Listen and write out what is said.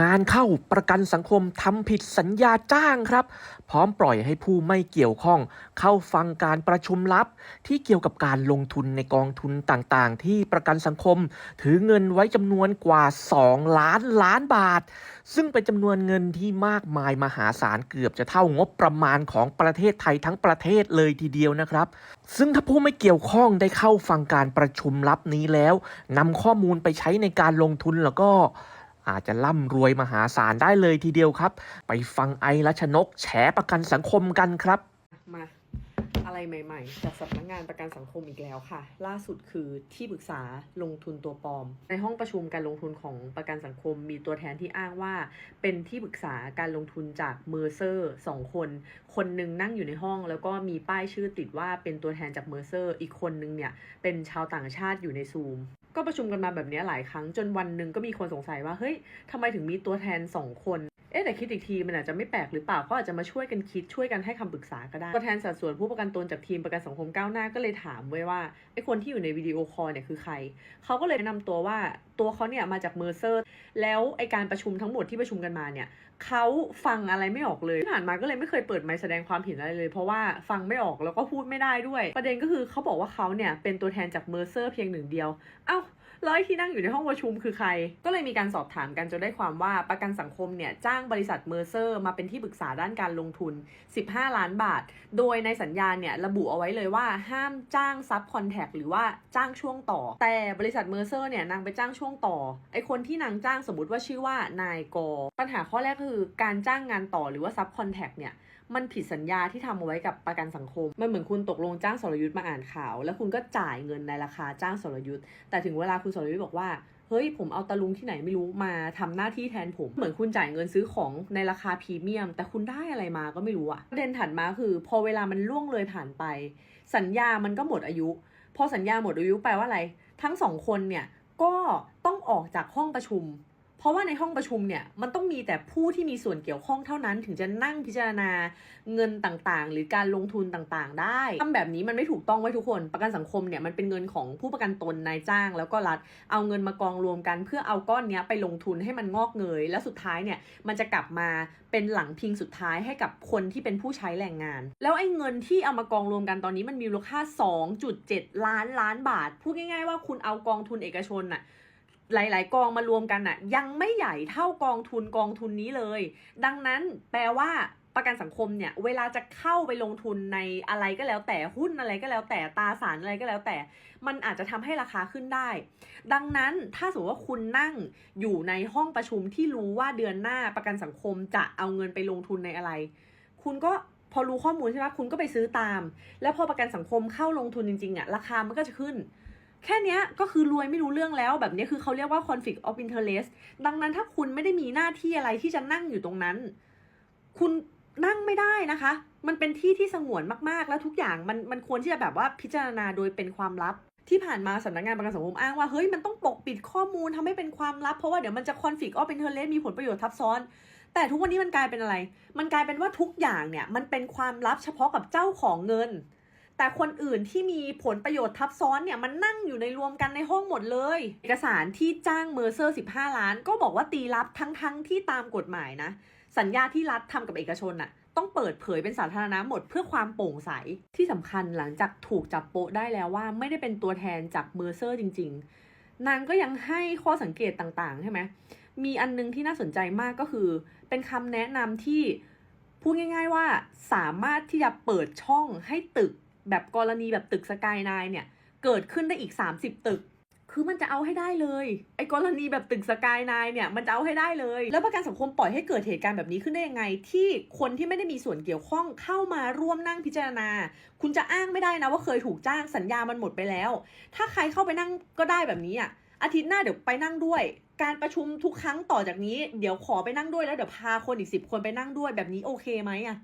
งานเข้าประกันสังคมทำผิดสัญญาจ้างครับ พร้อมปล่อยให้ผู้ไม่เกี่ยวข้อง เข้าฟังการประชุมลับ ที่เกี่ยวกับการลงทุนในกองทุนต่างๆ ที่ประกันสังคม ถือเงินไว้จำนวนกว่า 2 ล้านล้านบาท ซึ่งเป็นจำนวนเงินที่มากมายมหาศาลเกือบจะเท่างบประมาณของประเทศไทยทั้งประเทศเลยทีเดียวนะครับ ซึ่งถ้าผู้ไม่เกี่ยวข้องได้เข้าฟังการประชุมลับนี้แล้วนำข้อมูลไปใช้ในการลงทุนแล้วก็ อาจจะร่ำรวยมหาศาลได้เลยทีเดียวครับ ไปฟังไอรัชนกแฉประกันสังคมกันครับ มาอะไรใหม่ ๆ จากสำนักงานประกันสังคมอีกแล้วค่ะ ล่าสุดคือที่ปรึกษาลงทุนตัวปลอม ในห้องประชุมการลงทุนของประกันสังคม มีตัวแทนที่อ้างว่า เป็นที่ปรึกษาการลงทุนจากเมอร์เซอร์สองคน คนหนึ่งนั่งอยู่ในห้อง แล้วก็มีป้ายชื่อติดว่าเป็นตัวแทนจากเมอร์เซอร์ อีกคนนึงเนี่ยเป็นชาวต่างชาติอยู่ในซูม ก็ประชุมกันมาแบบนี้หลายครั้งจนวันหนึ่งก็มีคนสงสัยว่าเฮ้ยทำไมถึงมีตัวแทนสองคน เอ๊แต่คิดอีกทีมันอาจจะไม่แปลกหรือเปล่าเขาอาจจะมาช่วยกันคิดช่วยกันให้คำปรึกษาก็ได้ตัวแทนสัดส่วนผู้ประกันตนจากทีมประกันสังคมก้าวหน้าก็เลยถามไว้ว่าไอ้คนที่อยู่ในวิดีโอคอลเนี่ยคือใครเขาก็เลยแนะนำตัวว่าตัวเขาเนี่ยมาจากเมอร์เซอร์ แล้วไอการประชุมทั้งหมดที่ประชุมกันมาเนี่ยเขาฟังอะไรไม่ออกเลยที่ผ่านมาก็เลยไม่เคยเปิดไมค์แสดงความเห็นอะไรเลย เพราะว่าฟังไม่ออกแล้วก็พูดไม่ได้ด้วย ประเด็นก็คือเขาบอกว่าเขาเนี่ยเป็นตัวแทนจากเมอร์เซอร์เพียงหนึ่งเดียว เอ้า แล้วที่นั่งอยู่ในห้องประชุมคือใคร ก็เลยมีการสอบถามกันจนได้ความว่าประกันสังคมเนี่ยจ้างบริษัทเมอร์เซอร์มาเป็นที่ปรึกษาด้านการลงทุน 15 ล้านบาท โดยในสัญญาเนี่ยระบุเอาไว้เลยว่าห้ามจ้างซับคอนแทคหรือว่าจ้างช่วงต่อ แต่บริษัทเมอร์เซอร์เนี่ยนางไปจ้างช่วงต่อ ไอคนที่นางจ้างสมมติว่าชื่อว่านายกปัญหาข้อแรกคือการจ้างงานต่อหรือว่าซับคอนแทคเนี่ย มันผิดสัญญาที่ทำเอาไว้กับประกันสังคม มันเหมือนคุณตกลงจ้างสรยุทธ์มาอ่านข่าว แล้วคุณก็จ่ายเงินในราคาจ้างสรยุทธ์แต่ถึงเวลาคุณสรยุทธ์บอกว่าเฮ้ยผมเอาตะลุงที่ไหนไม่รู้มาทำหน้าที่แทนผม เหมือนคุณจ่ายเงินซื้อของในราคาพรีเมียม แต่คุณได้อะไรมาก็ไม่รู้อะประเด็นถัดมาคือ พอเวลามันล่วงเลยผ่านไป สัญญามันก็หมดอายุ พอสัญญาหมดอายุแปลว่าอะไร ทั้งสองคนเนี่ยก็ต้องออกจากห้องประชุม ราะว่าในห้องประชุมเนี่ยมันต้องมีแต่ผู้ที่มีส่วนเกี่ยวข้องเท่านั้นถึงจะนั่งพิจารณาเงินต่างๆ หรือการลงทุนต่างๆ ได้ทำแบบนี้มันไม่ถูกต้องไว้ทุกคนประกันสังคมเนี่ยมันเป็นเงินของผู้ประกันตนนายจ้าง แล้วก็รัฐเอาเงินมากองรวมกัน เพื่อเอาก้อนเนี้ยไปลงทุนให้มันงอกเงย แล้วสุดท้ายเนี่ยมันจะกลับมาเป็นหลังพิงสุดท้ายให้กับคนที่เป็นผู้ใช้แรงงาน แล้วไอ้เงินที่เอามากองรวมกันตอนนี้มันมีมูลค่า 2.7 ล้านล้านบาทพูดง่าย ๆว่าคุณเอากองทุนเอกชนน่ะ หลายๆ กองมารวมกันน่ะยังไม่ใหญ่เท่ากองทุนกองทุนนี้เลย ดังนั้นแปลว่าประกันสังคมเนี่ยเวลาจะเข้าไปลงทุนในอะไรก็แล้วแต่หุ้นอะไรก็แล้วแต่ตราสารอะไรก็แล้วแต่ มันอาจจะทำให้ราคาขึ้นได้ ดังนั้นถ้าสมมติว่าคุณนั่งอยู่ในห้องประชุมที่รู้ว่าเดือนหน้าประกันสังคมจะเอาเงินไปลงทุนในอะไร คุณก็พอรู้ข้อมูลใช่ไหมคุณก็ไปซื้อตาม แล้วพอประกันสังคมเข้าลงทุนจริงๆอะราคามันก็จะขึ้น แค่นี้ก็คือรวยไม่รู้เรื่องแล้วแบบนี้คือเขาเรียกว่า conflict of interest ดังนั้นถ้าคุณไม่ได้มีหน้าที่อะไรที่จะนั่งอยู่ตรงนั้น คุณนั่งไม่ได้นะคะ มันเป็นที่ที่สงวนมากๆ แล้วทุกอย่างมันมันควรที่จะแบบว่าพิจารณาโดยเป็นความลับ ที่ผ่านมาสำนักงานประกันสังคมอ้างว่าเฮ้ยมันต้องปกปิดข้อมูลทำให้เป็นความลับ เพราะว่าเดี๋ยวมันจะ conflict of interest มีผลประโยชน์ทับซ้อน แต่ทุกวันนี้มันกลายเป็นอะไร มันกลายเป็นว่าทุกอย่างเนี่ยมันเป็นความลับเฉพาะกับเจ้าของเงิน แต่คนอื่นที่มีผลประโยชน์ทับซ้อนเนี่ยมันนั่งอยู่ในรวมกันในห้องหมดเลย เอกสารที่จ้างเมอร์เซอร์ 15 ล้าน ก็บอกว่าตีลับทั้งๆทที่ตามกฎหมายนะ สัญญาที่รัฐทำกับเอกชนน่ะต้องเปิดเผยเป็นสาธารณะหมดเพื่อความโปร่งใส ที่สำคัญหลังจากถูกจับโปะได้แล้วว่าไม่ได้เป็นตัวแทนจากเมอร์เซอร์จริง ๆ นางก็ยังให้ข้อสังเกตต่างๆใช่ไหมมีอันนึงที่น่าสนใจมากก็คือ เป็นคำแนะนำที่พูดง่าย ๆว่าสามารถที่จะเปิดช่องให้ตึก แบบกรณีแบบตึกสกายไนเนี่ยเกิดขึ้นได้อีก 30 ตึก คือมันจะเอาให้ได้เลย ไอ้กรณีแบบตึกสกายไนเนี่ยมันจะเอาให้ได้เลย แล้วประกันสังคมปล่อยให้เกิดเหตุการณ์แบบนี้ขึ้นได้ยังไง ที่คนที่ไม่ได้มีส่วนเกี่ยวข้องเข้ามาร่วมนั่งพิจารณา คุณจะอ้างไม่ได้นะว่าเคยถูกจ้างสัญญามันหมดไปแล้ว ถ้าใครเข้าไปนั่งก็ได้แบบนี้อะอาทิตย์หน้าเดี๋ยวไปนั่งด้วย การประชุมทุกครั้งต่อจากนี้ เดี๋ยวขอไปนั่งด้วยแล้วเดี๋ยวพาคนอีกสิบคนไปนั่งด้วยแบบนี้โอเคไหมอะ